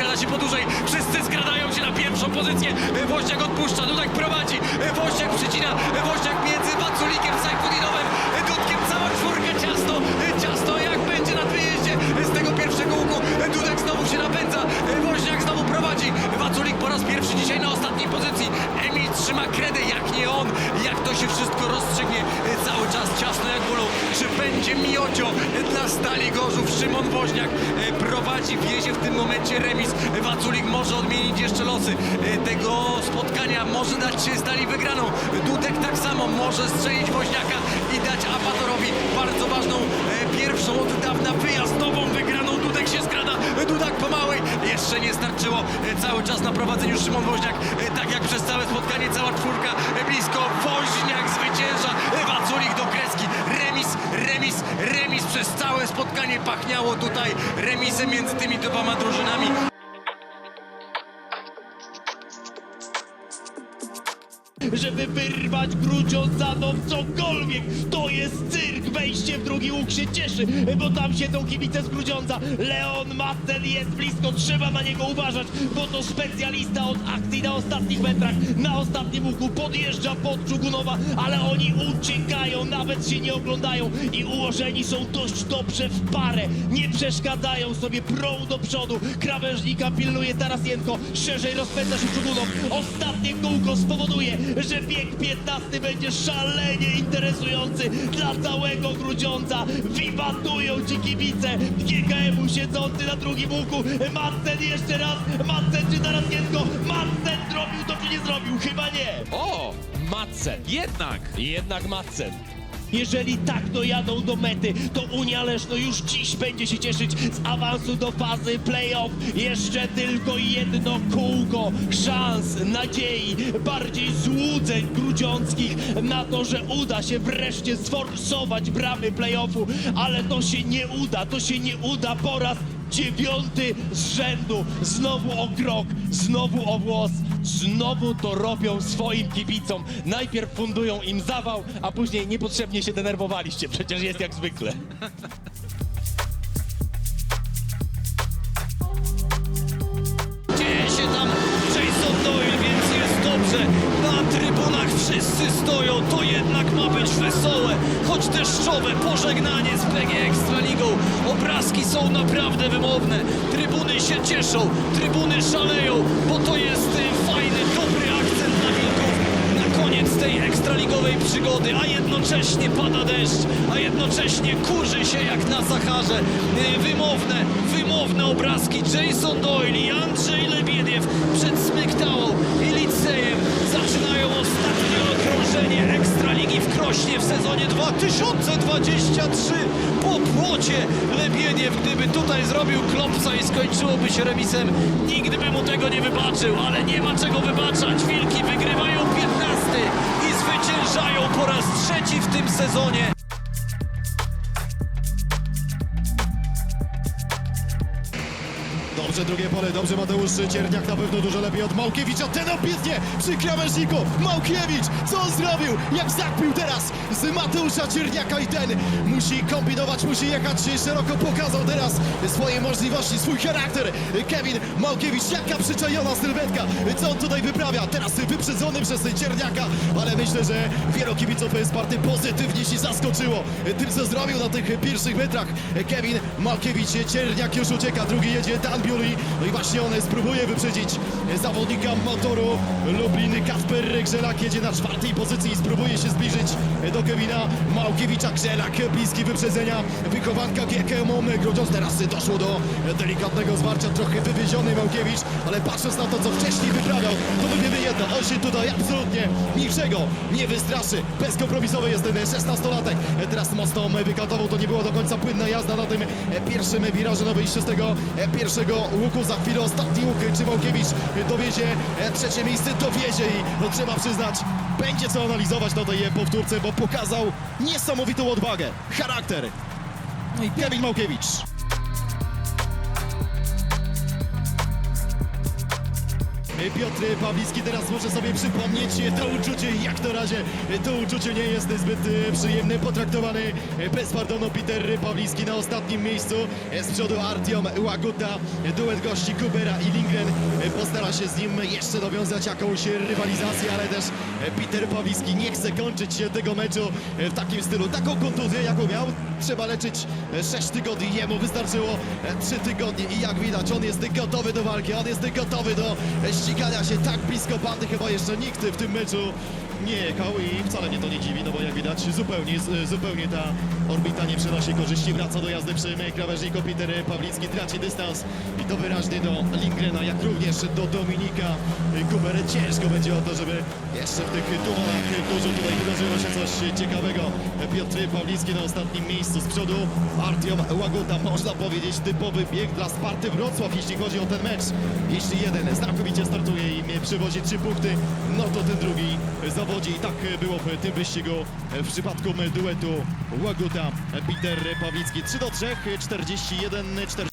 skrada się po dłużej. Wszyscy skradają się na pierwszą pozycję. Woźniak odpuszcza, Dudek prowadzi. Woźniak przycina, Woźniak między Waculikiem, Sajfudinowem, Dudkiem, cała czwórka ciasto. Ciasto jak będzie na wyjeździe z tego pierwszego łuku. Dudek znowu się napędza, Woźniak znowu prowadzi. Waculik po raz pierwszy dzisiaj na ostatniej pozycji. Emil trzyma kredę, jak nie on. Jak to się wszystko rozstrzygnie. Cały czas ciasno jak bólą. Czy będzie miocio dla Stali Gorzów? Szymon Woźniak e, prowadzi, wiezie w tym momencie remis. Waculik może odmienić jeszcze losy e, tego spotkania. Może dać się Stali wygraną. Dudek tak samo może strzelić Woźniaka i dać Amatorowi bardzo ważną e, pierwszą od dawna wyjazdową wygraną. Dudek się skrada, Dudak po małej. Jeszcze nie starczyło cały czas na prowadzeniu Szymon Woźniak. Tak jak przez całe spotkanie, cała czwórka blisko. Woźniak zwycięża. Waculik do kreski. Remis, remis. Przez całe spotkanie pachniało tutaj remisem między tymi dwoma drużynami. Żeby wyrwać grudziąca no cokolwiek. To jest cyrk, wejście w drugi łuk się cieszy, bo tam siedzą kibice z grudziąca. Leon Matten jest blisko, trzeba na niego uważać, bo to specjalista od akcji na ostatnich metrach, na ostatnim łuku podjeżdża pod Czugunowa, ale oni uciekają, nawet się nie oglądają i ułożeni są dość dobrze w parę. Nie przeszkadzają sobie, prą do przodu. Krawężnika pilnuje Tarasienko, szerzej rozpędza się Czugunow. Ostatnie kółko spowoduje, że bieg 15 będzie szalenie interesujący dla całego Grudziądza. Wiwatują ci kibice GKM-u siedzący na drugim łuku. Madsen jeszcze raz, Madsen czy Tarasienko? Madsen zrobił to czy nie zrobił? Chyba nie. O! Madsen! Jednak! Jednak Madsen! Jeżeli tak dojadą do mety, to Unia Leszno już dziś będzie się cieszyć z awansu do fazy playoff. Jeszcze tylko jedno kółko szans, nadziei, bardziej złudzeń grudziąckich na to, że uda się wreszcie sforsować bramy playoffu, ale to się nie uda, to się nie uda po raz dziewiąty z rzędu. Znowu o krok, znowu o włos, znowu to robią swoim kibicom. Najpierw fundują im zawał, a później niepotrzebnie się denerwowaliście. Przecież jest jak zwykle. Dzieje się tam Jason Doyle, więc jest dobrze. Wszyscy stoją, to jednak ma być wesołe. Choć deszczowe pożegnanie z PG Ekstraligą. Obrazki są naprawdę wymowne. Trybuny się cieszą, trybuny szaleją, bo to jest y, fajny, dobry akcent na Wilków. Na koniec tej ekstraligowej przygody, a jednocześnie pada deszcz, a jednocześnie kurzy się jak na Saharze. Y, Wymowne, wymowne obrazki Jason Doyle i Andrzej Lebiediew przed Smektałą i Licejem zaczynają ostatnie okrążenie Ekstraligi w Krośnie w sezonie 2023 po płocie Lebiediew, gdyby tutaj zrobił klopca i skończyłoby się remisem, nigdy by mu tego nie wybaczył, ale nie ma czego wybaczać. Wilki wygrywają 15 i zwyciężają po raz trzeci w tym sezonie. Dobrze, drugie pole, dobrze Mateusz Cierniak na pewno dużo lepiej od Małkiewicza. Ten obietnie przy krawężniku. Małkiewicz, co on zrobił? Jak zakpił teraz z Mateusza Cierniaka i ten musi kombinować, musi jechać szeroko. Pokazał teraz swoje możliwości, swój charakter. Kevin Małkiewicz, jaka przyczajona sylwetka. Co on tutaj wyprawia? Teraz wyprzedzony przez Cierniaka, ale myślę, że wielu kibiców Sparty pozytywnie się zaskoczyło tym, co zrobił na tych pierwszych metrach. Kevin Malkiewicz, Cierniak już ucieka, drugi jedzie Dan Biuli. No i właśnie on spróbuje wyprzedzić zawodnika motoru Lubliny. Kasper Grzelak jedzie na czwartej pozycji i spróbuje się zbliżyć do Kevina Małkiewicza. Grzelak bliski wyprzedzenia, wychowanka GKM Grudziądz. Teraz doszło do delikatnego zwarcia, trochę wywieziony Małkiewicz, ale patrząc na to, co wcześniej wyprawiał, to my wiemy jedno, on się tutaj absolutnie niczego nie wystraszy. Bezkompromisowy jest ten 16-latek. Teraz mocno wykantował, to nie była do końca płynna jazda na tym pierwszym wirażu na wyjściu z tego pierwszego łuku. Za chwilę ostatni łuk, czy Małkiewicz dowiezie trzecie miejsce, dowiezie i no, trzeba przyznać, będzie co analizować na tej powtórce, bo pokazał niesamowitą odwagę, charakter. No i Kevin Małkiewicz. Piotr Pawlicki teraz może sobie przypomnieć to uczucie, jak na razie to uczucie nie jest zbyt e, przyjemne, potraktowany e, bez pardonu Peter Pawlicki na ostatnim miejscu, E, z przodu Artiom Łaguta, duet gości Kubera i Lindgren postara się z nim jeszcze nawiązać jakąś rywalizację, ale też Peter Pawlicki nie chce kończyć tego meczu w takim stylu, taką kontuzję jaką miał, trzeba leczyć 6 tygodni, jemu wystarczyło 3 tygodnie i jak widać on jest gotowy do walki, on jest gotowy do e, ścigania się tak blisko bandy, chyba jeszcze nikt w tym meczu nie jechał i wcale mnie to nie dziwi, no bo jak widać zupełnie, zupełnie ta orbita nie przynosi korzyści, wraca do jazdy przy krawężniku, Peter Pawlicki traci dystans i to wyraźnie do Lingrena, jak również do Dominika. Kuber, ciężko będzie o to, żeby jeszcze w tych tumonach kurzu tutaj wydarzyło się coś ciekawego, Piotr Pawlicki na ostatnim miejscu z przodu, Artiom Łaguta, można powiedzieć typowy bieg dla Sparty Wrocław, jeśli chodzi o ten mecz, jeśli jeden znakomicie startuje i przywozi trzy punkty, no to ten drugi zawodzi i tak było w tym wyścigu. W przypadku duetu Łaguta Peter Pawlicki 3 do 3 41 40